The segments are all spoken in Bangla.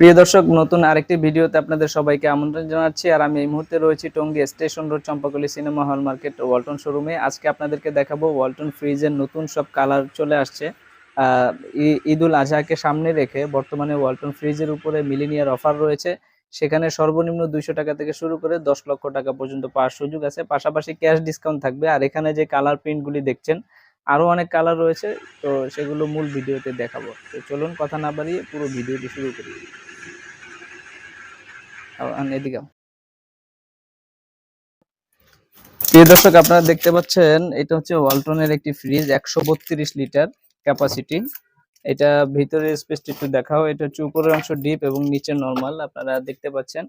প্রিয় দর্শক, নতুন আরেকটি ভিডিওতে আপনাদের সবাইকে আমন্ত্রণ জানাচ্ছি। আর আমি এই মুহূর্তে রয়েছি Tongi station road, Champakali cinema hall market, Walton শোরুমে। আজকে আপনাদেরকে দেখাবো ওয়ালটন ফ্রিজের নতুন সব কালার চলে আসছে। ঈদুল আজহাকে সামনে রেখে বর্তমানে ওয়ালটন ফ্রিজের উপরে মিলিনিয়ার অফার রয়েছে। সেখানে সর্বনিম্ন দুইশো টাকা থেকে শুরু করে দশ লক্ষ টাকা পর্যন্ত পাওয়ার সুযোগ আছে। পাশাপাশি ক্যাশ ডিসকাউন্ট থাকবে। আর এখানে যে কালার প্রিন্টগুলি দেখছেন আরও অনেক কালার রয়েছে। তো সেগুলো মূল ভিডিওতে দেখাবো। তো চলুন, কথা না বাড়িয়ে পুরো ভিডিওটি শুরু করি। দর্শক, আপনারা দেখতে পাচ্ছেন, এটা হচ্ছে ওয়ালটনের একটি ফ্রিজ একশো বত্রিশ লিটার ক্যাপাসিটি এটা ভিতরের স্পেসটি একটু দেখাও, এটা হচ্ছে উপরের অংশ ডিপ এবং নিচে নর্মাল আপনারা দেখতে পাচ্ছেন।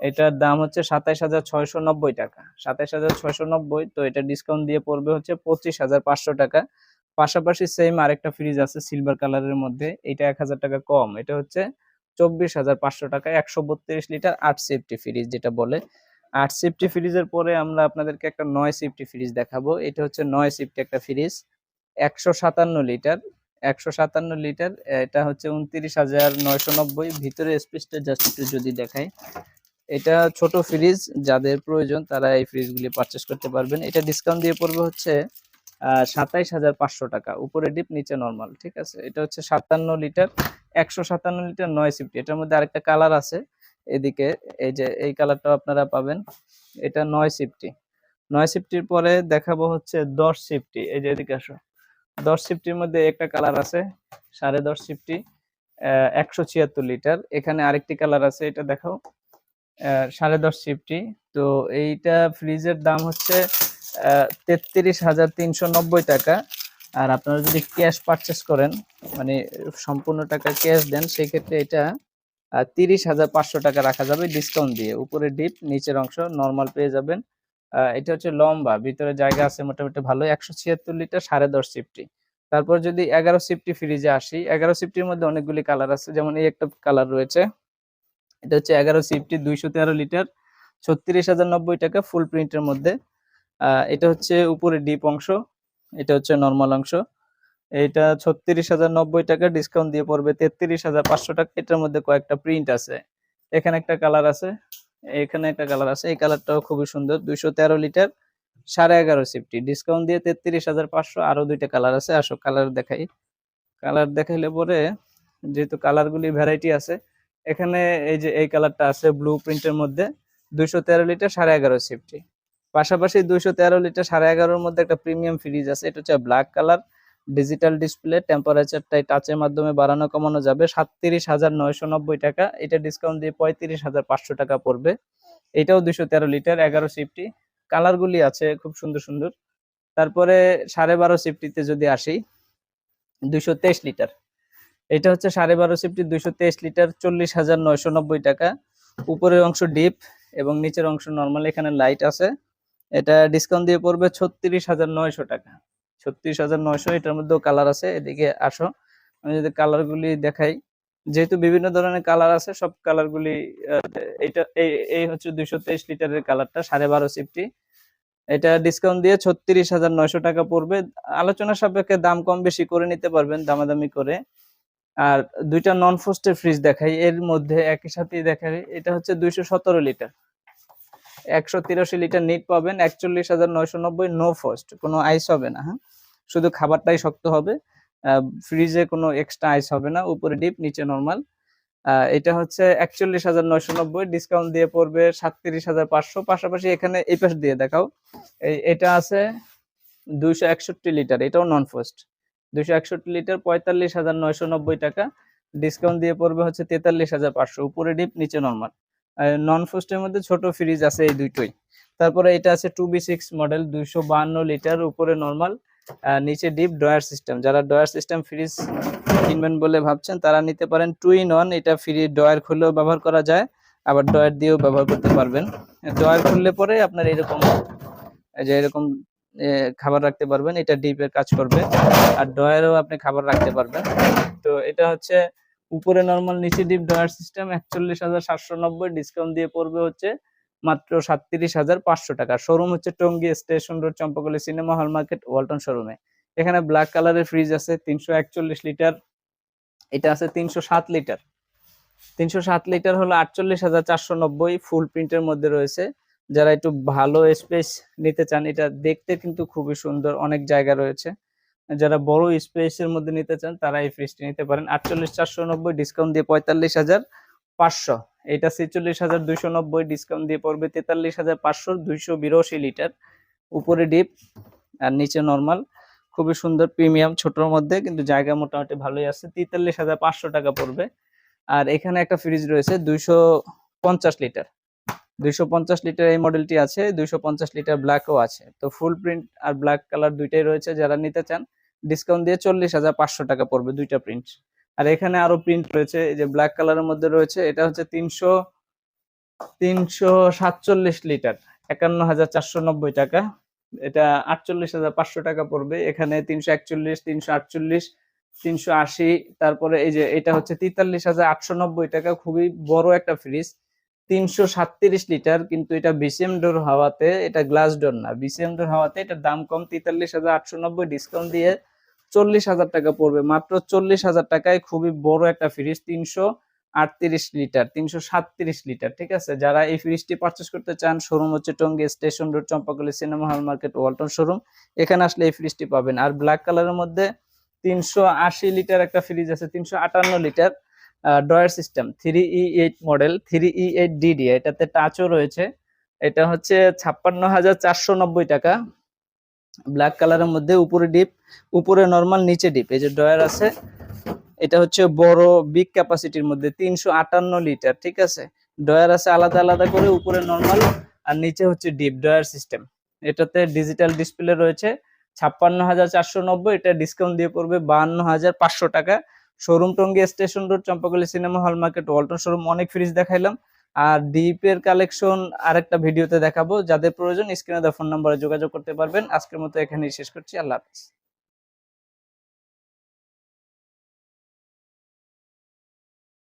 এটার দাম হচ্ছে সাতাইশ হাজার ছয়শো নব্বই টাকা। সাতাইশ হাজার ছয়শো নব্বই, তো এটা ডিসকাউন্ট দিয়ে পড়বে হচ্ছে পঁচিশ হাজার পাঁচশো টাকা। পাশাপাশি সেম আরেকটা ফ্রিজ আছে সিলভার কালারের মধ্যে, এটা এক হাজার টাকা কম। এটা হচ্ছে চব্বিশ হাজার পাঁচশো টাকা, একশো বত্রিশ লিটার আট সেফটি ফ্রিজ যেটা বলে। আট সেফটি ফ্রিজের পরে আমরা আপনাদেরকে একটা নয় সেফটি ফ্রিজ দেখাবো। এটা হচ্ছে নয় সেফটি একটা ফ্রিজ, একশো সাতান্ন লিটার, একশো সাতান্ন লিটার, এটা হচ্ছে উনত্রিশ হাজার নয়শো নব্বই। ভিতরে স্পেসটা জাস্ট একটু যদি দেখাই। এটা ছোট ফ্রিজ, যাদের প্রয়োজন তারা এই ফ্রিজগুলি পারচেস করতে পারবেন। এটা ডিসকাউন্ট দিয়ে পড়বে হচ্ছে সাতাইশ হাজার পাঁচশো টাকা। উপরে ডিপ নিচে নর্মাল ঠিক আছে? এটা হচ্ছে সাতান্ন লিটার একশো সাতান্ন লিটার নয় সিফটি এটার মধ্যে আরেকটা কালার আছে। এদিকে এই যে, এই কালারটাও আপনারা পাবেন। এটা নয় সিফটি নয় সিফটির পরে দেখাবো হচ্ছে দশ সিফটি এই যে এদিকে আসো। দশ সিফটির মধ্যে একটা কালার আছে, সাড়ে দশ সিফটি একশো ছিয়াত্তর লিটার এখানে আরেকটি কালার আছে, এটা দেখাও। সাড়ে দশ সিফটি তো এইটা ফ্রিজের দাম হচ্ছে তেত্রিশ হাজার তিনশো নব্বই টাকা। আর আপনারা যদি ক্যাশ পারচেস করেন মানে সম্পূর্ণ টাকা ক্যাশ দেন, সেক্ষেত্রে এটা তিরিশ হাজার পাঁচশো টাকা রাখা যাবে ডিসকাউন্ট দিয়ে। উপরে ডিপ নিচের অংশ নর্মাল পেয়ে যাবেন। এটা হচ্ছে লম্বা, ভিতরে জায়গা আছে মোটামুটি ভালো, একশো ছিয়াত্তর লিটার, সাড়ে দশ সিফটি তারপর যদি এগারো সিফটি ফ্রিজে আসি, এগারো সিফটির মধ্যে অনেকগুলি কালার আছে। যেমন এই একটা কালার রয়েছে, এটা হচ্ছে এগারো সিফটি দুইশো তেরো লিটার, ছত্রিশ হাজার নব্বই টাকা ফুল প্রিন্টের মধ্যে। এটা হচ্ছে উপরে ডিপ অংশ। এটা হচ্ছে নর্মাল অংশ। এইটা ছত্রিশ হাজার নব্বই টাকা ডিসকাউন্ট দিয়ে পড়বে। তেত্রিশ হাজার পাঁচশো টাকা। এটার মধ্যে কয়েকটা প্রিন্ট আছে। এখানে একটা কালার আছে। এখানে একটা কালার আছে। এই কালারটাও খুবই সুন্দর। দুইশো তেরো লিটার সাড়ে এগারো সিফটি ডিসকাউন্ট দিয়ে তেত্রিশ হাজার পাঁচশো আরও দুইটা কালার আছে। আসো কালার দেখাই। কালার দেখাইলে পরে যেহেতু কালারগুলি ভ্যারাইটি আছে, এখানে এই যে এই কালারটা আছে ব্লু প্রিন্টের মধ্যে, দুইশো তেরো লিটার সাড়ে এগারো সিফটি পাশাপাশি দুইশো তেরো লিটার সাড়ে এগারোর মধ্যে একটা প্রিমিয়াম ফ্রিজ আছে, এটা হচ্ছে ব্ল্যাক কালার ডিজিটাল ডিসপ্লে টেম্পারেচারটাই টাচের মাধ্যমে বাড়ানো কমানো যাবে। সাতত্রিশ হাজার নয়শো নব্বই টাকা, এটা ডিসকাউন্ট দিয়ে পঁয়ত্রিশ হাজার পাঁচশো টাকা পড়বে। এটাও দুইশো তেরো লিটার, এগারো সিফটি কালারগুলি আছে, খুব সুন্দর সুন্দর। তারপরে সাড়ে বারো সিফটিতে যদি আসি, দুইশো তেইশ লিটার। এটা হচ্ছে সাড়ে বারো সিফটি দুইশো তেইশ লিটার, চল্লিশ হাজার নয়শো নব্বই টাকা। উপরের অংশ ডিপ এবং নিচের অংশ নর্মাল এখানে লাইট আছে। এটা ডিসকাউন্ট দিয়ে পড়বে ছত্রিশ হাজার নয়শো টাকা। ছত্রিশ হাজার নয়শো, এটার মধ্যেও কালার আছে, এদিকে আসো। আমি যদি কালারগুলি দেখাই, যেহেতু বিভিন্ন ধরনের কালার আছে, সব কালারগুলি এইটা, এই হচ্ছে দুইশো তেইশ লিটারের কালারটা সাড়ে বারো সিফটি এটা ডিসকাউন্ট দিয়ে ছত্রিশ হাজার নয়শো টাকা পড়বে। আলোচনা সাপেক্ষে দাম কম বেশি করে নিতে পারবেন, দামাদামি করে। আর দুইটা নন ফ্রোস্টের ফ্রিজ দেখাই, এর মধ্যে একই সাথেই দেখাই, এটা হচ্ছে দুইশো সতেরো লিটার। একশো তিরাশি লিটার নিট পাবেন, একচল্লিশ হাজার নয়শো নব্বই নো ফ্রস্ট কোনো আইস হবে না হ্যাঁ? শুধু খাবারটাই শক্ত হবে ফ্রিজে কোনো এক্সট্রা আইস হবে না, উপরে ডিপ নিচে নর্মাল এটা হচ্ছে একচল্লিশ হাজার নয়শো নব্বই ডিসকাউন্ট দিয়ে পড়বে সাতত্রিশ হাজার পাঁচশো, পাশাপাশি এখানে এই পাশ দিয়ে দেখাও। এই, এটা আছে দুইশো একষট্টি লিটার, এটাও নন ফ্রস্ট দুইশো একষট্টি লিটার, পঁয়তাল্লিশ হাজার নয়শো নব্বই টাকা। ডিসকাউন্ট দিয়ে পড়বে হচ্ছে তেতাল্লিশ হাজার পাঁচশো, উপরে ডিপ নিচে নর্মাল নন ফ্রস্টের মধ্যে ছোট ফ্রিজ আছে এই দুইটোই। তারপরে এটা আছে টু বি সিক্স মডেল দুইশো বাহান্ন লিটার উপরে নর্মাল নিচে ডিপ ড্রয়ার সিস্টেম যারা ড্রয়ার সিস্টেম ফ্রিজ কিনবেন বলে ভাবছেন, তারা নিতে পারেন টু ইন ওয়ান এটা ফ্রি ড্রয়ার খুলেও ব্যবহার করা যায়, আবার ড্রয়ার দিয়েও ব্যবহার করতে পারবেন। ড্রয়ার খুললে পরে আপনার এরকম যে এরকম খাবার রাখতে পারবেন। এটা ডিপের কাজ করবে। আর ড্রয়ারেও আপনি খাবার রাখতে পারবেন। তো এটা হচ্ছে উপরে নর্মাল নিচে ডিপ ড্রয়ার সিস্টেম একচল্লিশ হাজার সাতশো নব্বই ডিসকাউন্ট দিয়ে পড়বে হচ্ছে মাত্র সাতত্রিশ হাজার পাঁচশো টাকা। শোরুম হচ্ছে Tongi station road, Champakali cinema hall market Walton শোরুমে এখানে ব্ল্যাক কালারের ফ্রিজ আছে, তিনশো একচল্লিশ লিটার। এটা আছে তিনশো সাত লিটার। তিনশো সাত লিটার হলো আটচল্লিশ হাজার চারশো নব্বই ফুল প্রিন্টের মধ্যে রয়েছে। যারা একটু ভালো স্পেস নিতে চান, এটা দেখতে কিন্তু খুবই সুন্দর, অনেক জায়গা রয়েছে। যারা বড় স্পেসের মধ্যে নিতে চান, তারা এই ফ্রিজটি নিতে পারেন। আটচল্লিশ চারশো নব্বই ডিসকাউন্ট দিয়ে পঁয়তাল্লিশ হাজার পাঁচশো। এটা ছেচল্লিশ হাজার দুইশো নব্বই ডিসকাউন্ট দিয়ে পড়বে তেতাল্লিশ হাজার পাঁচশো দুইশো বিরাশি লিটার উপরে ডিপ আর নিচে নর্মাল খুবই সুন্দর প্রিমিয়াম ছোটর মধ্যে, কিন্তু জায়গা মোটামুটি ভালোই আছে। তেতাল্লিশ হাজার পাঁচশো টাকা পড়বে। আর এখানে একটা ফ্রিজ রয়েছে, দুইশো পঞ্চাশ লিটার দুইশো পঞ্চাশ লিটার এই মডেলটি আছে, দুইশো পঞ্চাশ লিটার ব্ল্যাকও আছে। তো ফুল প্রিন্ট আর ব্ল্যাক কালার দুইটাই রয়েছে, যারা নিতে চান ডিসকাউন্ট দিয়ে চল্লিশ হাজার পাঁচশো টাকা পড়বে দুইটা প্রিন্ট আর এখানে আরও প্রিন্ট রয়েছে, এই যে ব্ল্যাক কালারের মধ্যে রয়েছে, এটা হচ্ছে তিনশো তিনশো সাতচল্লিশ লিটার, একান্ন হাজার চারশো নব্বই টাকা। এটা আটচল্লিশ হাজার পাঁচশো টাকা পড়বে, এখানে তিনশো একচল্লিশ, তিনশো আটচল্লিশ, তিনশো আশি, তারপরে এই যে এটা হচ্ছে তেতাল্লিশ হাজার আটশো নব্বই টাকা, খুবই বড় একটা ফ্রিজ তিনশো সাতত্রিশ লিটার, কিন্তু এটা বিসিএম ডোর হাওয়াতে এটা গ্লাস ডোর না। বিসিএম ডোর হাওয়াতে এটার দাম কম, তেতাল্লিশ হাজার আটশো নব্বই ডিসকাউন্ট দিয়ে চল্লিশ হাজার টাকা পড়বে। মাত্র চল্লিশ হাজার টাকায় খুবই বড় একটা ফ্রিজ, তিনশো আটত্রিশ লিটার, তিনশো সাতত্রিশ লিটার, ঠিক আছে? যারা এই ফ্রিজটি পারচেস করতে চান শোরুম হচ্ছে Tongi station road, Champakali cinema hall market, Walton showroom এখানে আসলে এই ফ্রিজটি পাবেন। আর ব্ল্যাক কালারের মধ্যে তিনশো আশি লিটার একটা ফ্রিজ আছে, তিনশো আটান্ন litre. Drawer system, three E eight model, three E eight DD, এটাতে টাচও রয়েছে। এটা হচ্ছে ছাপ্পান্ন হাজার চারশো নব্বই টাকা। ব্ল্যাক কালারের মধ্যে উপরে ডিপ উপরে নর্মাল নিচে ডিপ এই যে ড্রয়ার আছে, এটা হচ্ছে বড় বিগ ক্যাপাসিটির মধ্যে তিনশো আটান্ন লিটার ঠিক আছে? ড্রয়ার আছে আলাদা আলাদা করে, উপরে নর্মাল আর নিচে হচ্ছে ডিপ ড্রয়ার সিস্টেম। এটাতে ডিজিটাল ডিসপ্লে রয়েছে, ছাপ্পান্ন হাজার চারশো নব্বই, এটা ডিসকাউন্ট দিয়ে পড়বে বাহান্ন হাজার পাঁচশো টাকা। Showroom Tongi station road, Champakali cinema hall market, Walton showroom, অনেক ফ্রিজ দেখাইলাম। আর ডিপের কালেকশন আরেকটা ভিডিওতে দেখাবো। যাদের প্রয়োজন স্ক্রিনে দেওয়া ফোন নম্বরে যোগাযোগ করতে পারবেন। আজকের মতো এখানেই শেষ করছি। আল্লাহ হাফিজ।